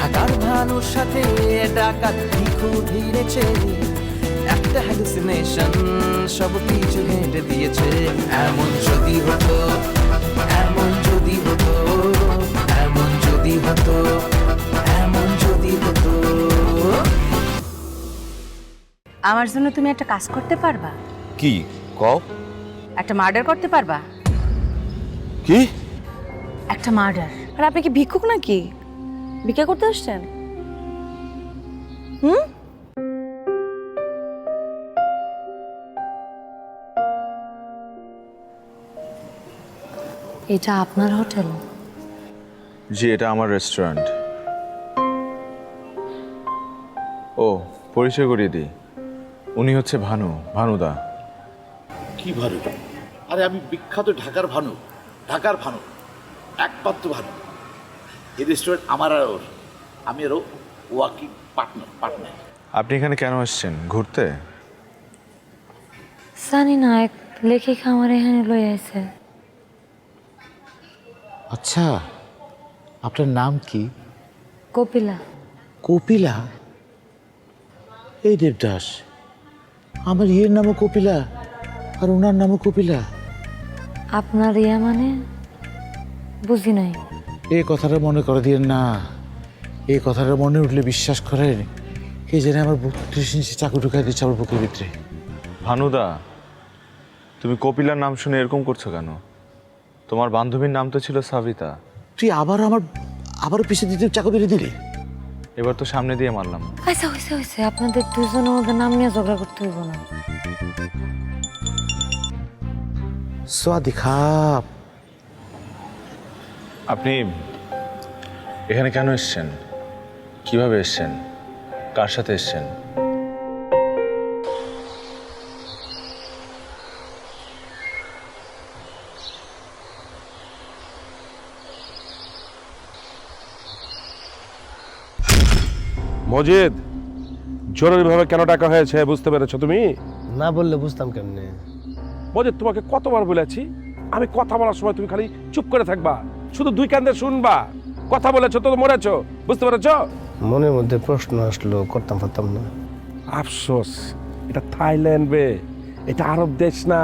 ঢাকার ভানুর সাথে ডাকাত ভিখু ভিড়েছে। একটা হ্যালুসিনেশন সব কিছু হেঁটে দিয়েছে। এমন যদি হতো এমন যদি হতো এমন যদি হতো এমন যদি হতো। আমার জন্য তুমি একটা কাজ করতে পারবা? কি? কও? একটা মার্ডার করতে পারবা? কি? একটা মার্ডার আর আপনি কি ভিক্ষুক নাকি? ভিক্ষা করতে আসছেন? হুম? এটা আপনার হোটেল? জি এটা আমার রেস্টুরেন্ট। ও পরিচয় করিয়ে দিই। উনি হচ্ছে ভানু ভানুদা। কি ভানু? আরে আমি বিখ্যাত ঢাকার ভানু। ঢাকার ভানু। একমাত্র ভানু। এই রেস্টুরেন্ট আমার আর ওর। আমি আরও ওয়াকিং পার্টনার পার্টনার আপনি এখানে কেন এসেছেন? ঘুরতে? জানি না এক লেখিকা আমার এখানে লই আছে আচ্ছা আপনার নাম কি? কপিলা। কপিলা? এই দেবদাস। আমার ইয়ের নামও কপিলা আর ওনার নামও কপিলা। আপনার ইয়া মানে? বুঝি নাই। এই কথাটা মনে করে দিয়েন না। এই কথাটা মনে উঠলে বিশ্বাস করেন কে জানে আমার বত্রিশ ইঞ্চি চাকু ঢুকাই দিচ্ছে আমার বুকের ভিতরে। ভানুদা তুমি কপিলার নাম শুনে এরকম করছ কেন? তোমার বান্ধবীর নাম তো ছিল সাবিতা। তুই আবার আমার আবার পিছিয়ে দিতে চাকু মেরে দিলি? এবার তো সামনে দিয়ে মারলাম। আচ্ছা হয়েছে হয়েছে। আপনাদের দুজনের মধ্যে নাম নিয়ে ঝগড়া করতে হইব না। সোয়াদি খাপ। আপনি এখানে কেন এসেছেন? কীভাবে এসেছেন? কার সাথে এসেছেন? মজিদ জরুরিভাবে কেন টাকা হয়েছে বুঝতে পেরেছ তুমি? না বললে বুঝতাম কেমনে? মজিদ তোমাকে কতবার বলেছি আমি কথা বলার সময় তুমি খালি চুপ করে থাকবা। শুধু দুই কান্দে শুনবা কথা বলেছ তো মরেছো বুঝতে পেরেছ? মনের মধ্যে প্রশ্ন আসলো করতাম পারতাম না। আফসোস এটা থাইল্যান্ড বে এটা আরব দেশ না।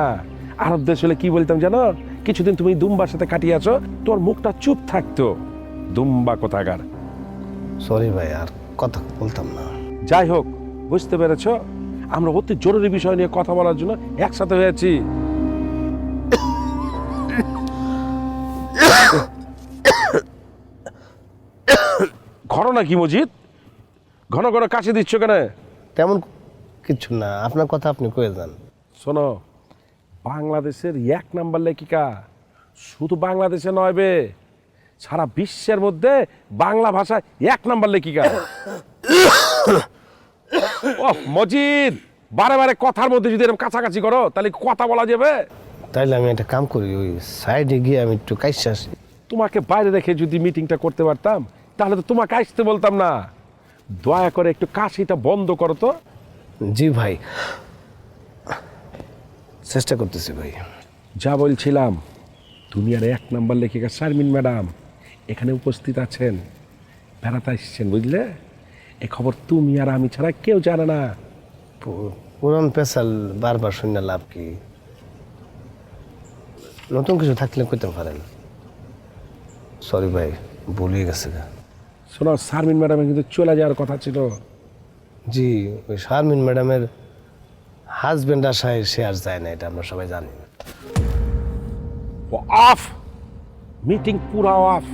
আরব দেশ হলে কি বলতাম জানো? কিছুদিন তুমি দুম্বার সাথে কাটিয়েছো তোর মুখটা চুপ থাকতো। দুম্বা কোথাকার। সরি ভাই আর কথা বলতাম না। যাই হোক বুঝতে পেরেছ? আমরা অতি জরুরি বিষয় নিয়ে কথা বলার জন্য একসাথে হয়েছি। ঘটনা কি মজিদ? ঘন ঘন কাশি দিচ্ছ কেন? তেমন কিছু না আপনার কথা আপনি কয়ে যান। শোনো বাংলাদেশের এক নাম্বার লেখিকা শুধু বাংলাদেশে নয় বে সারা বিশ্বের মধ্যে বাংলা ভাষায় এক নাম্বার লেখিকা। ও মজিদ বারে বারে কথার মধ্যে যদি এরকম কাছাকাছি করো তাহলে কথা বলা যাবে? তাইলে আমি একটা কাম করি ওই সাইডে গিয়ে আমি একটু কাইসে আসি। তোমাকে বাইরে রেখে যদি মিটিংটা করতে পারতাম তাহলে তো তোমাকে আসতে বলতাম না। দয়া করে একটু কাশিটা বন্ধ করো তো। জি ভাই। চেষ্টা করতেছি ভাই। যা বলছিলাম দুনিয়ার এক নাম্বার লেখিকা শারমিন ম্যাডাম এখানে উপস্থিত আছেন। বেড়াতে এসছেন বুঝলে? এ খবর তুমি আর আমি ছাড়া কেউ জানে না। পুরান পেশাল বারবার শুনে লাভ কি? নতুন কিছু থাকলে করতে পারেন। সরি ভাই ভুলে গেছে গা। শোনো শারমিন ম্যাডামের কিন্তু চলে যাওয়ার কথা ছিল। জি ওই শারমিন ম্যাডামের হাজবেন্ড আসায় সে আর যায় না এটা আমরা সবাই জানি। অফ মিটিং পুরা অফ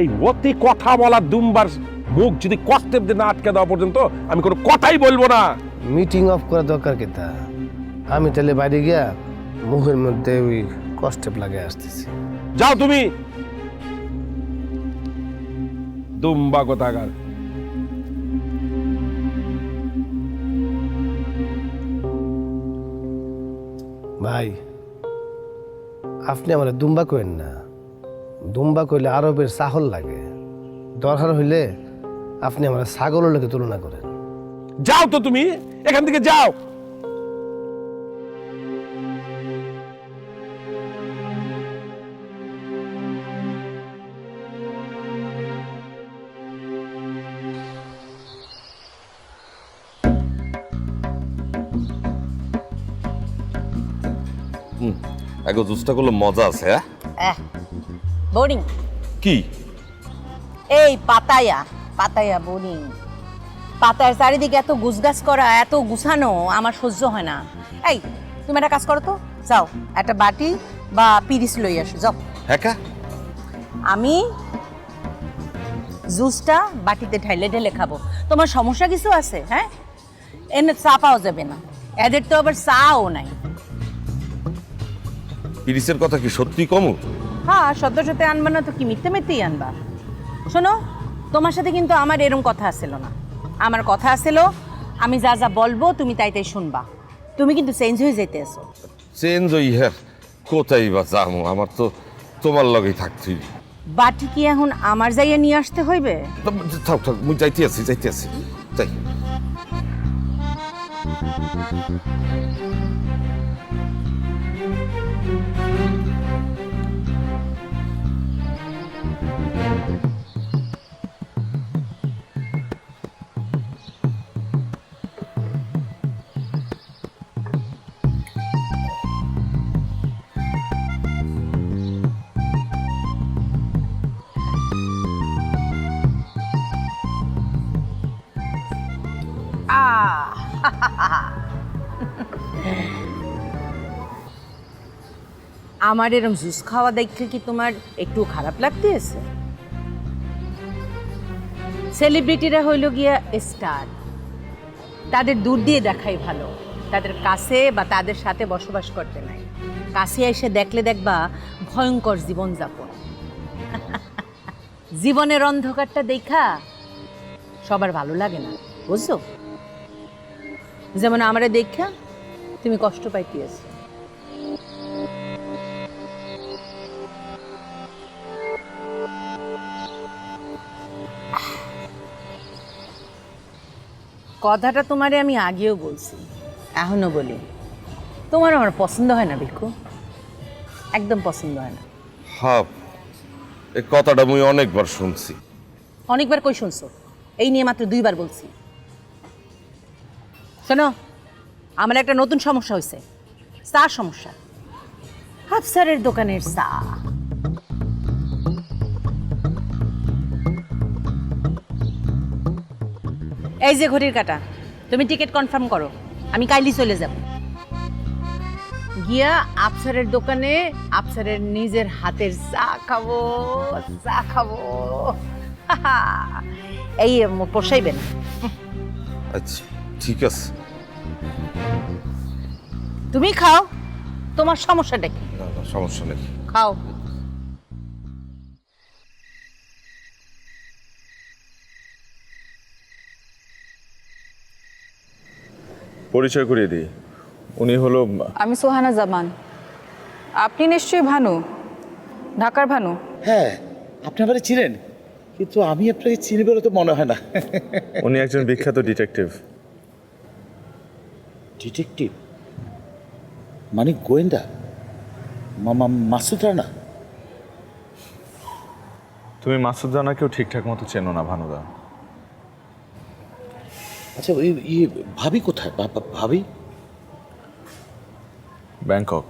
এই অতি কথা বলা দুমবার মুখ যদি কষ্টেপ দিয়ে না আটকে দেওয়া পর্যন্ত আমি কোনো কথাই বলব না। মিটিং অফ করা দরকার কি তা? আমি তাহলে বাইরে গিয়া মুখের মধ্যে ওই কষ্টেপ লাগে আসতেছি। যাও তুমি দুম্বা কোথাকার। ভাই আপনি আমার দুম্বা করেন না। দুম্বা কইলে আরবের সাহল লাগে। দরকার হইলে আপনি আমার ছাগলের লোকে তুলনা করেন। যাও তো তুমি এখান থেকে যাও। আগে জুসটা করলে মজা আছে হ্যাঁ? বোরিং। কি? এই পাতায়া পাতায়া বোরিং। পাতার চারিদিকে এত গুছগাছ করা এত গুছানো আমার সহ্য হয় না। এই তুমি একটা কাজ করো তো যাও একটা বাটি বা পিরিস লই আসো যাও। হ্যাঁ আমি জুসটা বাটিতে ঢাইলে ঢেলে খাব। তোমার সমস্যা কিছু আছে হ্যাঁ? এনে চা পাওয়া যাবে না। এদের তো আবার চাও নাই। পিরিসের কথা কি সত্যি কমু? হ্যাঁ সদ্য সত্যি আনবা না তো কি মিথ্যে মিথ্যেই আনবা? শোনো তোমার সাথে কিন্তু আমার এরম কথা আসছিল না। আমার কথা আসছিল আমি যা যা বলব তুমি তাই তাই শুনবা। তুমি কিন্তু চেঞ্জ হয়ে যেতে এসো চেঞ্জ ওই হ্যাঁ কোথায় বা যামু? আমার তো তোমার লগেই থাকছি বাটি কি এখন আমার যাইয়া নিয়ে আসতে হইবে? থাক থাক মুই যাইতে আছি যাইতে আছি যাই। আমার এরম জুস খাওয়া দেখলে কি তোমার একটু খারাপ লাগতেছে? সেলিব্রিটিরা হইল গিয়া স্টার তাদের দূর দিয়ে দেখাই ভালো। তাদের কাছে বা তাদের সাথে বসবাস করতে নাই। কাছে এসে দেখলে দেখবা ভয়ঙ্কর জীবনযাপন। জীবনের অন্ধকারটা দেখা সবার ভালো লাগে না, বুঝছ? যেমন আমারে দেখা তুমি কষ্ট পাইতেছো। কথাটা তোমারে আমি আগেও বলছি এখনও বলি। তোমার আমার পছন্দ হয় না ভিক্ষু। একদম পছন্দ হয় না। হ্যাঁ এই কথাটা মুই অনেকবার শুনছি। অনেকবার কই শুনছো? এই নিয়ে মাত্র দুইবার বলছি। শোনো, আমার একটা নতুন সমস্যা হয়েছে চা সমস্যা। আফসারের দোকানের চা। এই যে ঘড়ির কাটা, তুমি টিকিট কনফার্ম করো, আমি কাইলি চলে যাব। গিয়া আফসারের দোকানে আফসারের নিজের হাতের চা খাব চা খাব। এই, পোষাইবে না। আচ্ছা ঠিক আছে। তুমি খাও। তোমার সমস্যাটা কি? না না সমস্যা নেই। খাও। পরিচয় করিয়ে দিই। উনি হলো আমি সোহানা জামান। আপনি নিশ্চয়ই ভানু। ঢাকার ভানু। হ্যাঁ আপনি আমাকে চিনেন। কিন্তু আমি আপনাকে চিনি বলে তো মনে হয় না। উনি একজন বিখ্যাত ডিটেকটিভ ডিটেকটিভ মানে গোয়েন্দা মামা মাসুদ রানা তুমি মাসুদ রানাকেও ঠিকঠাক মতো চেনো না ভানুদা। আচ্ছা ওই ইয়ে ভাবি কোথায়? ভাবি? ব্যাংকক।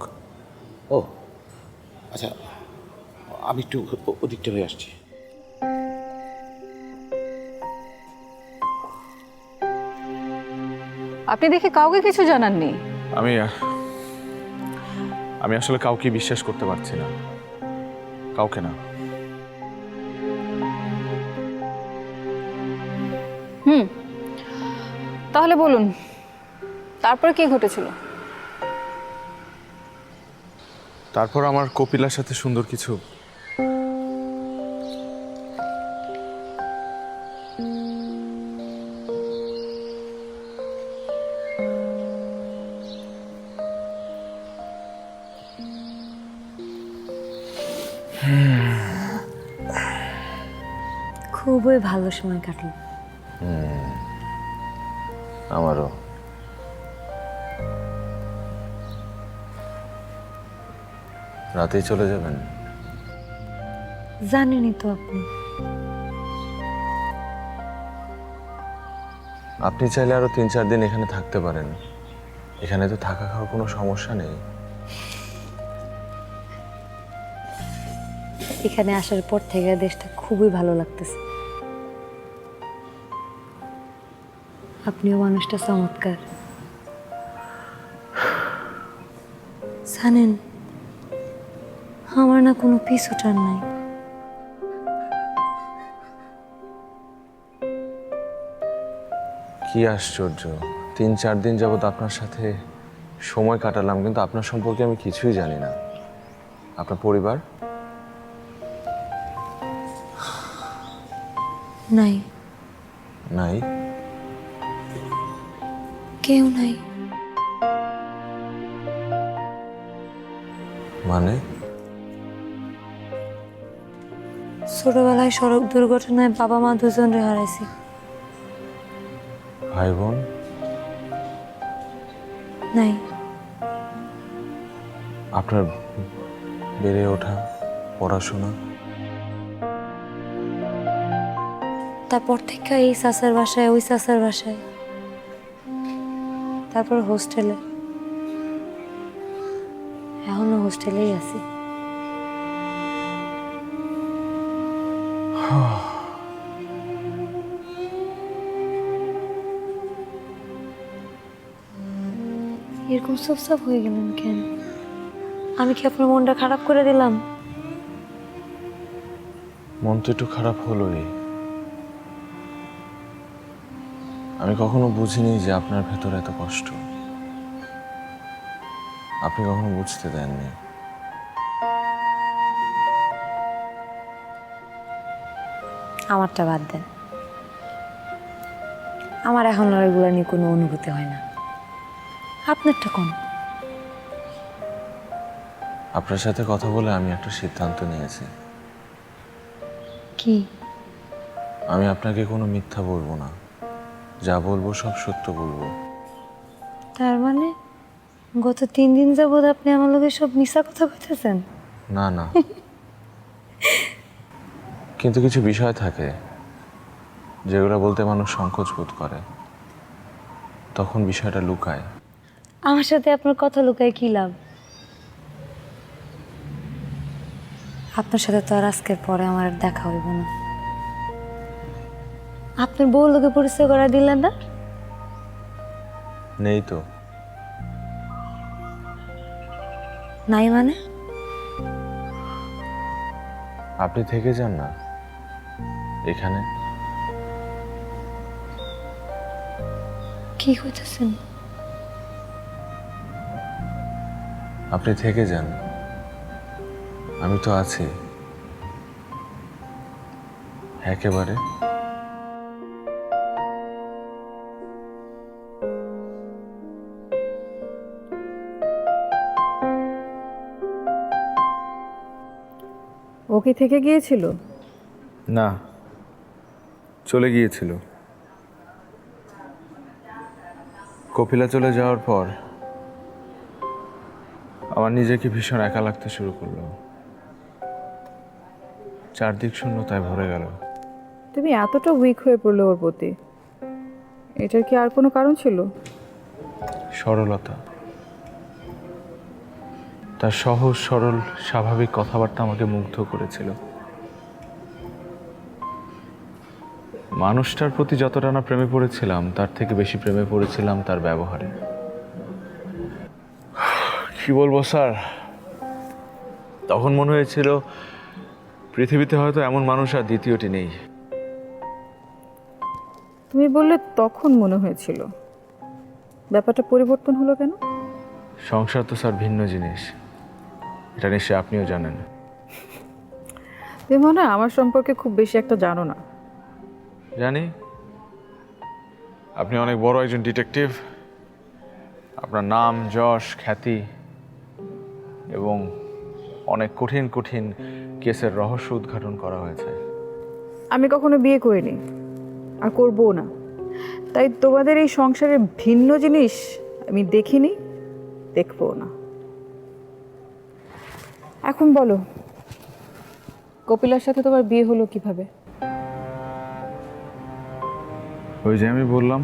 ও। আচ্ছা আমি একটু ওদিকটা হয়ে আসছি। আপনি দেখে কাউকে কিছু জানাননি? আমি আমি আসলে কাউকে বিশ্বাস করতে পারছি না। কাউকে না। হুম। তাহলে বলুন তারপরে কি ঘটেছিল? তারপর আমার কপিলার সাথে সুন্দর কিছু। খুবই ভালো সময় কাটলো। আমারও। রাতেই চলে যাবেন? জানেনই তো আপনি। আপনি চাইলে আরও তিন চার দিন এখানে থাকতে পারেন। এখানে তো থাকা খাওয়ার কোনো সমস্যা নেই। এখানে আসার পর থেকে দেশটা খুবই ভালো লাগতেছে। আপনিও মানুষটা চমৎকার। জানেন আমার না কোনো পিছুটার নাই। কি আশ্চর্য তিন চার দিন যাবত আপনার সাথে সময় কাটালাম কিন্তু আপনার সম্পর্কে আমি কিছুই জানি না। আপনার পরিবার? নাই। নাই? কেউ নাই। মানে? ছোটবেলায় সড়ক দুর্ঘটনায় বাবা মা দুজনরে হারাইছি। ভাই বোন নাই। আপনার বেড়ে ওঠা পড়াশোনা? তারপর থেকে এই চাচার বাসায় ওই চাচার বাসায়। তারপর হোস্টেলে। এখনও হোস্টেলেই আছি। এরকম সব সব হয়ে গেলেন কেন? আমি কি আপনার মনটা খারাপ করে দিলাম? মন তো একটু খারাপ হলোই। আমি কখনো বুঝিনি যে আপনার ভেতরে এত কষ্ট। আপনি কখনো বুঝতে দেননি। আমারটা বাদ দেন। আমার এখন আর এগুলো নিয়ে কোনো অনুভূতি হয় না। আপনারটা কোন? আপনার সাথে কথা বলে আমি একটা সিদ্ধান্ত নিয়েছি। কি? আমি আপনাকে কোনো মিথ্যা বলব না। যা বলব সব সত্য বলব। তার মানে গত তিন দিন যাবৎ আপনি আমার লোকে সব মিশা কথা কইতেছেন? না না। কিন্তু কিছু বিষয় থাকে যেগুলো বলতে মানুষ সংকোচ বোধ করে। তখন বিষয়টা লুকায়। আমার সাথে আপনার কথা লুকায় কি লাভ? আপনার সাথে তো আর আজকের পরে আমার আর দেখা হইব না। আপনার বউ লোকে পরিচয় করা দিলেন না? নেই তো। নাই মানে? আপনি থেকে যান না। এখানে। কি কইতেছেন? আপনি থেকে যান। আমি তো আছি। একেবারে। কি থেকে গিয়েছিল? না চলে গিয়েছিল। কপিলা চলে যাওয়ার পর আমার নিজেকে ভীষণ একা লাগতে শুরু করল। চারদিক শূন্যতায় ভরে গেল। তুমি এতটা উইক হয়ে পড়ল ওর প্রতি। এটার কি আর কোনো কারণ ছিল? সরলতা। তার সহজ সরল স্বাভাবিক কথাবার্তা আমাকে মুগ্ধ করেছিল। মানুষটার প্রতি যতটা না প্রেমে পড়েছিলাম তার থেকে বেশি প্রেমে পড়েছিলাম তার ব্যবহারে। কি বলব স্যার? তখন মনে হয়েছিল পৃথিবীতে হয়তো এমন মানুষ আর দ্বিতীয়টি নেই। তুমি বললে তখন মনে হয়েছিল। ব্যাপারটা পরিবর্তন হলো কেন? সংসার তো স্যার ভিন্ন জিনিস। এটা নিশ্চয়ই আপনিও জানেন। তুমি মনে হয় আমার সম্পর্কে খুব বেশি একটা জানো না। জানি। আপনি অনেক বড় একজন ডিটেকটিভ। আপনার নাম যশ খ্যাতি এবং অনেক কঠিন কঠিন কেসের রহস্য উদ্ঘাটন করা হয়েছে। আমি কখনো বিয়ে করিনি আর করবও না। তাই তোমাদের এই সংসারের ভিন্ন জিনিস আমি দেখিনি দেখবও না। এখন বলো, কপিলার সাথে তোমার বিয়ে হলো কীভাবে? ওই যে আমি বললাম।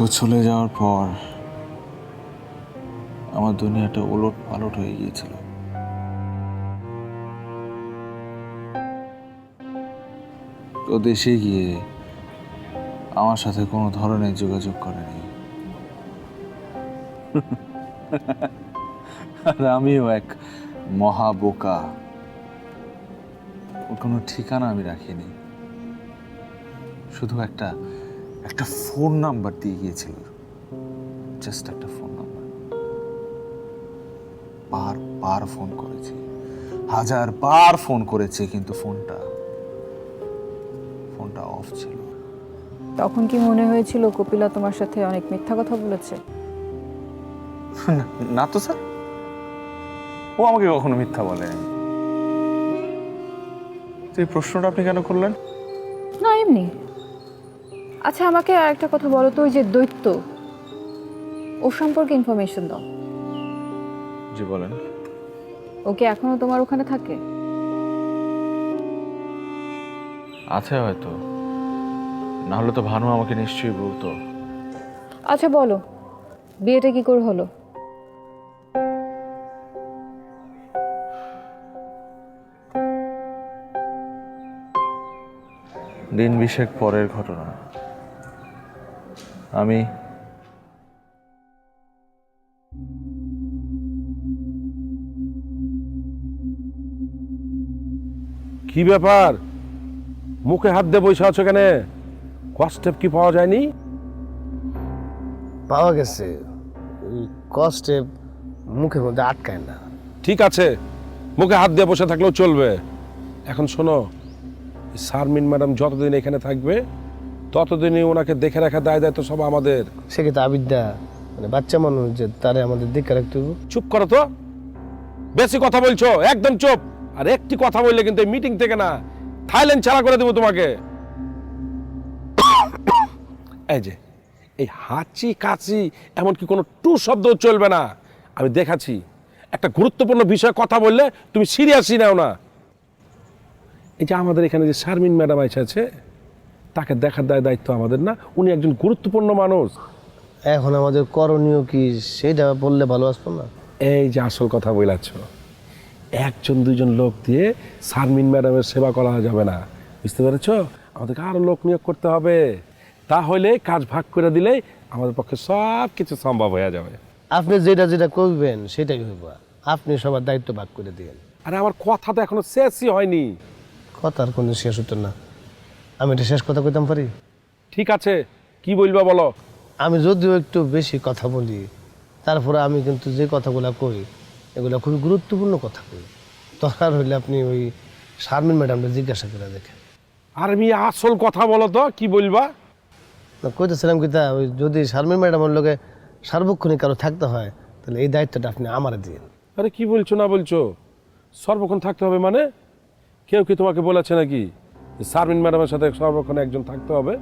ও চলে যাওয়ার পর আমার দুনিয়াটা ওলট পালট হয়ে গিয়েছিল। ও দেশে গিয়ে আমার সাথে কোনো ধরনের যোগাযোগ করেনি। আর আমিও এক মহা বোকা ওর কোনো ঠিকানা আমি রাখিনি। শুধু একটা একটা ফোন নাম্বার দিয়ে গিয়েছিল। জাস্ট একটা ফোন নাম্বার বার বার ফোন করেছি। হাজার বার ফোন করেছে কিন্তু ফোনটা ফোনটা অফ ছিল। তখন কি মনে হয়েছিল কপিলা তোমার সাথে অনেক মিথ্যা কথা বলেছে? না- না তো স্যার। ও আমাকে কখনো মিথ্যা বলেনি তো এই প্রশ্নটা আপনি কেন করলেন? না এমনি। আচ্ছা আমাকে আর একটা কথা বলো তো ওই যে দৈত্য। ওর সম্পর্কে ইনফরমেশন দাও। জি বলেন। ওকে এখনও তোমার ওখানে থাকে? আছে হয়তো। না হলে তো ভানু আমাকে নিশ্চয়ই বলতো। আচ্ছা বলো। বিয়েটা কি করে হলো? দিন বিশেক পরের ঘটনা। আমি কি ব্যাপার? মুখে হাত দিয়ে বসে আছো কেন? কষ্টেপ কি পাওয়া যায়নি? পাওয়া গেছে। কষ্টে মুখের মধ্যে আটকায় না। ঠিক আছে। মুখে হাত দিয়ে বসে থাকলেও চলবে। এখন শোনো শারমিন ম্যাডাম যতদিন এখানে থাকবে ততদিনই ওনাকে দেখে রাখা দায় দায়িত্ব সব আমাদের। সেক্ষেত্রে আবিদ্যা? মানে বাচ্চা মানুষ যে তারে আমাদের দিকে রাখতে হবে চুপ করো তো। বেশি কথা বলছো একদম চুপ। আর একটি কথা বললে কিন্তু এই মিটিং থেকে না থাইল্যান্ড ছাড়া করে দেবো তোমাকে। এই যে এই হাঁচি কাচি এমনকি কোনো টু শব্দ চলবে না। আমি দেখাচ্ছি একটা গুরুত্বপূর্ণ বিষয়ে কথা বললে তুমি সিরিয়াসই নাও না। এই যে আমাদের এখানে যে শারমিন ম্যাডাম আছে তাকে দেখার দায় দায়িত্ব আমাদের না? উনি একজন গুরুত্বপূর্ণ মানুষ। এখন আমাদের করণীয় কি? সেটা বললে ভালো আসব না। এই যে আসল কথা বলাচ্ছ একজন দুজন লোক দিয়ে শারমিন ম্যাডামের সেবা করা যাবে না। বুঝতে পেরেছ? আমাদেরকে আরও লোক নিয়োগ করতে হবে। তাহলে কাজ ভাগ করে দিলে আমাদের পক্ষে সব কিছু সম্ভব হয়ে যাবে। আপনি যেটা যেটা করবেন সেটাই হইব। আপনি সবার দায়িত্ব ভাগ করে দিন আরে আমার কথা তো এখনও শেষই হয়নি। কথার কোনো শেষ হতো না। আমি এটা শেষ কথা কইতাম পারি? ঠিক আছে কি বলবা বলো? আমি যদিও একটু বেশি কথা বলি তারপরে আমি কিন্তু যে কথাগুলো কই এগুলো খুবই গুরুত্বপূর্ণ কথা কই। দরকার হইলে আপনি ওই শারমিন ম্যাডামকে জিজ্ঞাসা করে দেখেন। আর আমি আসল কথা বলো তো কি বলবা? কইতেছিলাম কি তা ওই যদি শারমিন ম্যাডামের লোকে সার্বক্ষণিক কারও থাকতে হয় তাহলে এই দায়িত্বটা আপনি আমার দিন আরে কি বলছো না বলছো? সর্বক্ষণ থাকতে হবে মানে? কেউ কি তোমাকে বলেছে নাকি যে শারমিন ম্যাডামের সাথে সর্বক্ষণ একজন থাকতে হবে?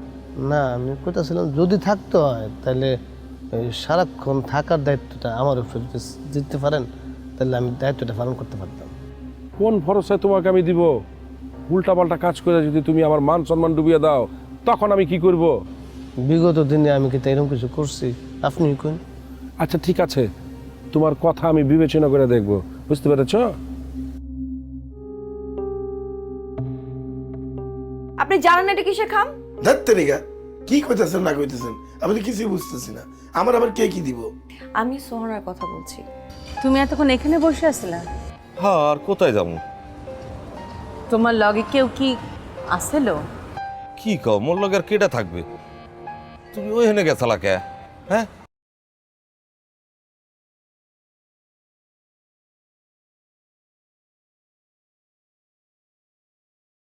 না আমি কইতেছিলাম যদি থাকতে হয় তাহলে সারাক্ষণ থাকার দায়িত্বটা আমার উপর দিতে পারেন তাহলে আমি দায়িত্বটা পালন করতে পারতাম। কোন ভরসায় তোমাকে আমি দিব? উল্টাপাল্টা কাজ করে যদি তুমি আমার মান সম্মান ডুবিয়ে দাও তখন আমি কি করব? বিগত দিনে আমি কি এরকম কিছু করছি? আপনি কোন আচ্ছা ঠিক আছে। তোমার কথা আমি বিবেচনা করে দেখব। বুঝতে পেরেছ? জানেন এটা কিসের খাম? ধাত্তেরিকা কি কইতেছেন না কইতেছেন? আমি তো কিছুই বুঝতেছি না। আমার আবার কে কি দিব? আমি সোহনার কথা বলছি। তুমি এতক্ষণ এখানে বসে আসলা হ্যাঁ আর কোথায় যাব? তোমার লগে কেউ কি আসেল? কি কও মোর লগে আর কেটা থাকবে? তুমি ওইখানে গেছালা কে? হ্যাঁ?